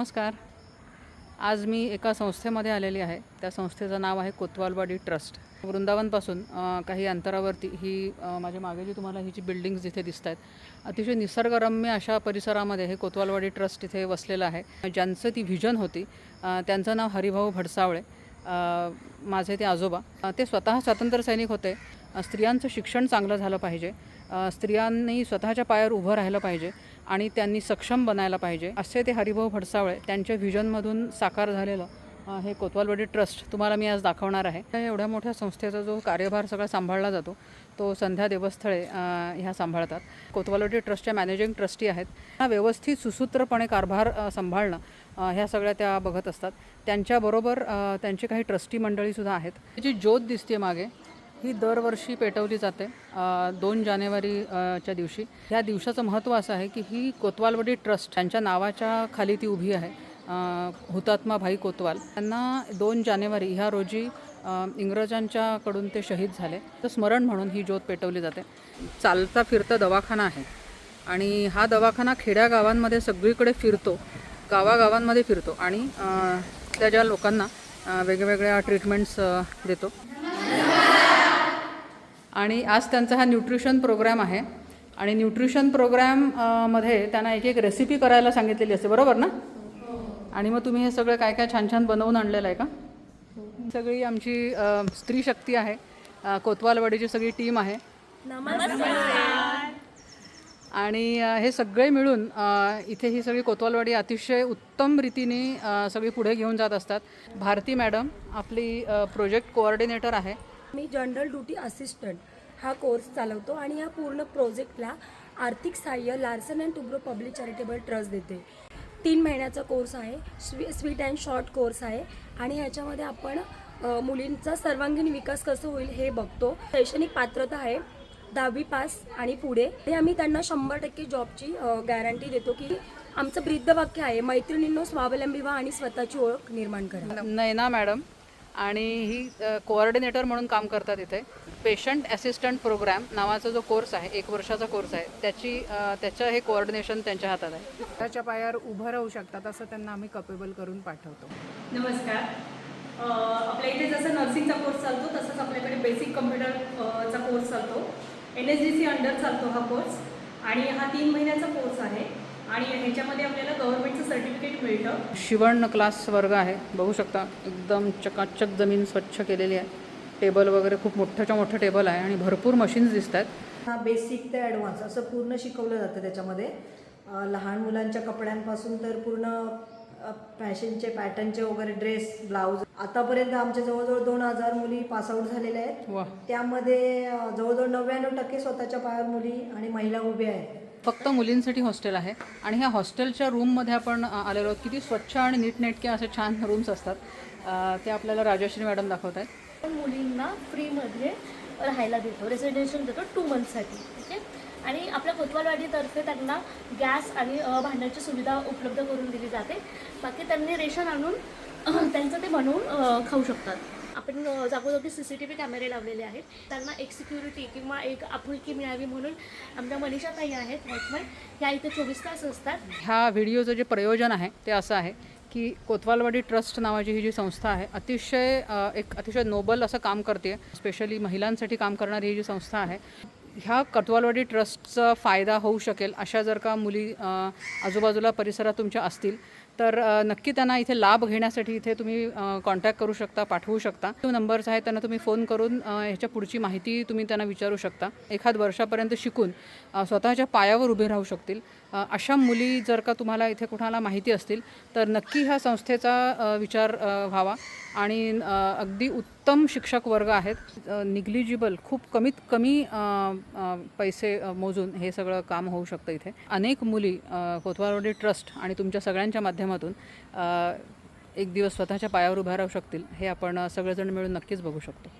नमस्कार. आज मी एका संस्थेमध्ये आलेली आहे. त्या संस्थेचं नाव आहे कोतवालवाडी ट्रस्ट. वृंदावनपासून काही अंतरावरती ही माझ्या मागे जी तुम्हाला ही जी बिल्डिंग्स जिथे दिसत आहेत अतिशय निसर्गरम्य अशा परिसरामध्ये हे कोतवालवाडी ट्रस्ट इथे वसलेलं आहे. ज्यांचं ती व्हिजन होती त्यांचं नाव हरिभाऊ भडसावळे माझे ते आजोबा. ते स्वतः स्वातंत्र्य सैनिक होते. स्त्रियांचं शिक्षण चांगलं झालं पाहिजे. स्त्रियांनी स्वतःच्या पायावर उभं राहिलं पाहिजे. आणि त्यांनी सक्षम बनायला पाहिजे. असे ते हरिभाऊ भडसावळे त्यांच्या व्हिजनमधून साकार झालेलं हे कोतवालवाडी ट्रस्ट तुम्हाला मी आज दाखवणार आहे. त्या एवढ्या मोठ्या संस्थेचा जो कार्यभार सगळा सांभाळला जातो तो संध्या देवस्थळे ह्या सांभाळतात. कोतवालवाडी ट्रस्टच्या मॅनेजिंग ट्रस्टी आहेत. हा व्यवस्थित सुसूत्रपणे कारभार सांभाळणं ह्या सगळ्या त्या बघत असतात. त्यांच्याबरोबर त्यांचे त्यांची काही ट्रस्टी मंडळीसुद्धा आहेत. जी ज्योत दिसते मागे ही दरवर्षी पेटवली जाते दोन जानेवारी च्या दिवशी. या दिवसाचं महत्त्व असं आहे की ही कोतवालवडी ट्रस्ट त्यांच्या नावाच्या खाली ती उभी आहे हुतात्मा भाई कोतवाल. त्यांना दोन जानेवारी ह्या रोजी इंग्रजांच्याकडून ते शहीद झाले. तर स्मरण म्हणून ही ज्योत पेटवली जाते. चालता फिरता दवाखाना आहे आणि हा दवाखाना खेड्या गावांमध्ये सगळीकडे फिरतो गावागावांमध्ये फिरतो आणि त्या ज्या लोकांना वेगवेगळ्या ट्रीटमेंट्स देतो. आणि आज त्यांचा हा न्यूट्रिशन प्रोग्राम आहे. आणि न्यूट्रिशन प्रोग्राम अ, मध्ये त्यांना एक एक रेसिपी करायला सांगितलेली असते. बरोबर ना? आणि मग तुम्ही हे सगळं काय काय छान छान बनवून आणलेलं आहे का? सगळी आमची स्त्री शक्ती आहे. कोतवालवाडीची सगळी टीम आहे. आणि हे सगळे मिळून इथे ही सगळी कोतवालवाडी अतिशय उत्तम रीतीने सगळी पुढे घेऊन जात असतात. भारती मॅडम आपली प्रोजेक्ट कोऑर्डिनेटर आहे. मी जनरल ड्युटी असिस्टंट हा कोर्स चालवतो आणि या पूर्ण प्रोजेक्टला आर्थिक सहाय्य Larsen and Toubro public charitable trust देते. तीन महिन्याचा कोर्स आहे स्वी स्वीट अँड शॉर्ट कोर्स आहे आणि ह्याच्यामध्ये आपण मुलींचा सर्वांगीण विकास कसं होईल हे बघतो. शैक्षणिक पात्रता आहे दहावी पास आणि पुढे. हे आम्ही त्यांना शंभर टक्के जॉबची गॅरंटी देतो की आमचं ब्रीदवाक्य आहे मैत्रिणींनो स्वावलंबी व्हा आणि स्वतःची ओळख निर्माण करा. नयना मॅडम. आणि ही कोऑर्डिनेटर म्हणून काम करतात इथे. पेशंट असिस्टंट प्रोग्राम नावाचा जो कोर्स आहे एक वर्षाचा कोर्स आहे त्याची त्याचं हे कोऑर्डिनेशन त्यांच्या हातात आहे. स्वतःच्या पायावर उभं राहू शकतात असं त्यांना आम्ही कपेबल करून पाठवतो. नमस्कार. आपल्या इथे जसं नर्सिंगचा कोर्स चालतो तसंच आपल्याकडे बेसिक कम्प्युटर चा कोर्स चालतो. N S D C under चालतो हा कोर्स आणि हा तीन महिन्याचा कोर्स आहे. आणि ह्याच्यामध्ये आपल्याला गव्हर्नमेंटचं सर्टिफिकेट मिळतं. शिवण क्लास वर्ग आहे. बघू शकता एकदम चकाचक जमीन स्वच्छ केलेली आहे. टेबल वगैरे खूप मोठ्याच्या मोठं टेबल आहे आणि भरपूर मशीन्स दिसत आहेत. हा बेसिक ते ॲडव्हान्स असं पूर्ण शिकवलं जातं त्याच्यामध्ये. लहान मुलांच्या कपड्यांपासून तर पूर्ण फॅशनचे पॅटर्नचे वगैरे ड्रेस ब्लाऊज आतापर्यंत आमच्या जवळजवळ दोन हजार मुली पासआउट झालेल्या आहेत. त्यामध्ये जवळजवळ नव्याण्णव टक्के स्वतःच्या पायावर मुली आणि महिला उभ्या आहेत. फक्त मुलींसाठी हॉस्टेल आहे. आणि ह्या हॉस्टेलच्या रूममध्ये आपण आलेलो आहोत. किती स्वच्छ आणि नीटनेटक्या असे छान रूम्स असतात. ते आपल्याला राजश्री मॅडम दाखवत आहेत. मुलींना फ्रीमध्ये राहायला देतो. रेसिडेन्शियल देतो टू मंथसाठी ठीक आहे आणि आपल्या कोतवालवाडीतर्फे त्यांना गॅस आणि भांड्याची सुविधा उपलब्ध करून दिली जाते. बाकी त्यांनी रेशन आणून त्यांचं ते बनवून खाऊ शकतात. आपण जागोजागी सी सी टी व्ही कॅमेरे लावलेले आहेत. त्यांना एक सिक्युरिटी किंवा एक आपुलकी मिळावी म्हणून आमच्या मनीषा ताई आहेत वॉचमॅन ह्या इथे चोवीस तास असतात. ह्या व्हिडिओचं जे प्रयोजन आहे ते असं आहे की कोतवालवाडी ट्रस्ट नावाची ही जी संस्था आहे अतिशय एक अतिशय नोबल असं काम करते. स्पेशली महिलांसाठी काम करणारी ही जी संस्था आहे ह्या कोतवालवाडी ट्रस्टचा फायदा होऊ शकेल अशा जर का मुली आजूबाजूला परिसरात तुमच्या असतील तर नक्की त्यांना इथे लाभ घेण्यासाठी इथे तुम्ही कॉन्टॅक्ट करू शकता पाठवू शकता. जो नंबर्स आहेत त्यांना तुम्ही फोन करून ह्याच्या पुढची माहिती तुम्ही त्यांना विचारू शकता. एखाद वर्षापर्यंत शिकून स्वतःच्या पायावर उभे राहू शकतील. अशा मुली जर का तुम्हाला इथे कुणाला माहिती असतील तर नक्की ह्या संस्थेचा विचार व्हावा. आणि अगदी उत्तम शिक्षक वर्ग आहेत. निग्लिजिबल खूप कमीत कमी पैसे मोजून हे सगळं काम होऊ शकतं इथे. अनेक मुली अ, कोतवालवाडी ट्रस्ट आणि तुमच्या सगळ्यांच्या माध्यमातून एक दिवस स्वतःच्या पायावर उभ्या राहू शकतील हे आपण सगळेजण मिळून नक्कीच बघू शकतो.